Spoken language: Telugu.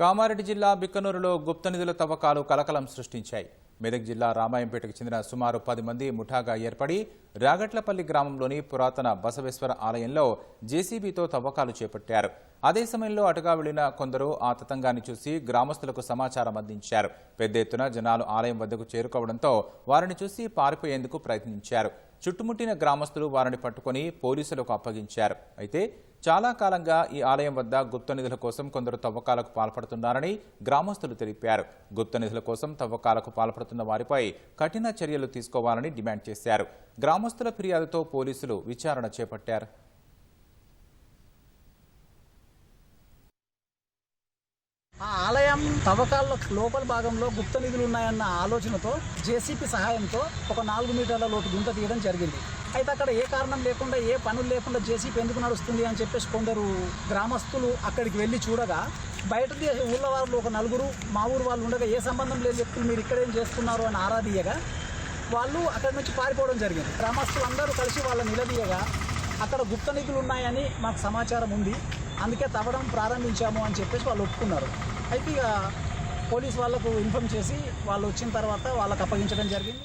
కామారెడ్డి జిల్లా బిక్కనూరులో గుప్త నిధుల తవ్వకాలు కలకలం సృష్టించాయి. మెదక్ జిల్లా రామాయంపేటకు చెందిన సుమారు పది మంది ముఠాగా ఏర్పడి రాగట్లపల్లి గ్రామంలోని పురాతన బసవేశ్వర ఆలయంలో జేసీబీతో తవ్వకాలు చేపట్టారు. అదే సమయంలో అటుగా వెళ్ళిన కొందరు ఆ తతంగాన్ని చూసి గ్రామస్తులకు సమాచారం అందించారు. పెద్ద ఎత్తున జనాలు ఆలయం వద్దకు చేరుకోవడంతో వారిని చూసి పారిపోయేందుకు ప్రయత్నించారు. చుట్టుముట్టిన గ్రామస్తులు వారిని పట్టుకొని పోలీసులకు అప్పగించారు. అయితే చాలా కాలంగా ఈ ఆలయం వద్ద గుప్త నిధుల కోసం కొందరు తవ్వకాలకు పాల్పడుతున్నారని గ్రామస్తులు తెలిపారు. గుప్త నిధుల కోసం తవ్వకాలకు పాల్పడుతున్న వారిపై కఠిన చర్యలు తీసుకోవాలని డిమాండ్ చేశారు. గ్రామస్తుల ఫిర్యాదుతో పోలీసులు విచారణ చేపట్టారు ఆ తవ్వకాల లోపల భాగంలో గుప్త నిధులు ఉన్నాయన్న ఆలోచనతో జేసీపీ సహాయంతో ఒక నాలుగు మీటర్ల లోటు గుంత తీయడం జరిగింది. అయితే అక్కడ ఏ కారణం లేకుండా ఏ పనులు లేకుండా జేసీపీ ఎందుకు నడుస్తుంది అని చెప్పేసి కొందరు గ్రామస్తులు అక్కడికి వెళ్ళి చూడగా బయట ఊళ్ళ వాళ్ళు ఒక నలుగురు మా ఊరు వాళ్ళు ఉండగా ఏ సంబంధం లేదు వ్యక్తులు మీరు ఇక్కడ ఏం చేస్తున్నారు అని ఆరాధీయగా వాళ్ళు అక్కడి నుంచి పారిపోవడం జరిగింది. గ్రామస్తులు అందరూ కలిసి వాళ్ళ నిలదీయగా అక్కడ గుప్త నిధులు ఉన్నాయని మాకు సమాచారం ఉంది. అందుకే తవ్వడం ప్రారంభించాము అని చెప్పేసి వాళ్ళు ఒప్పుకున్నారు. అయితే ఇక పోలీస్ వాళ్ళకు ఇన్ఫామ్ చేసి వాళ్ళు వచ్చిన తర్వాత వాళ్ళకు అప్పగించడం జరిగింది.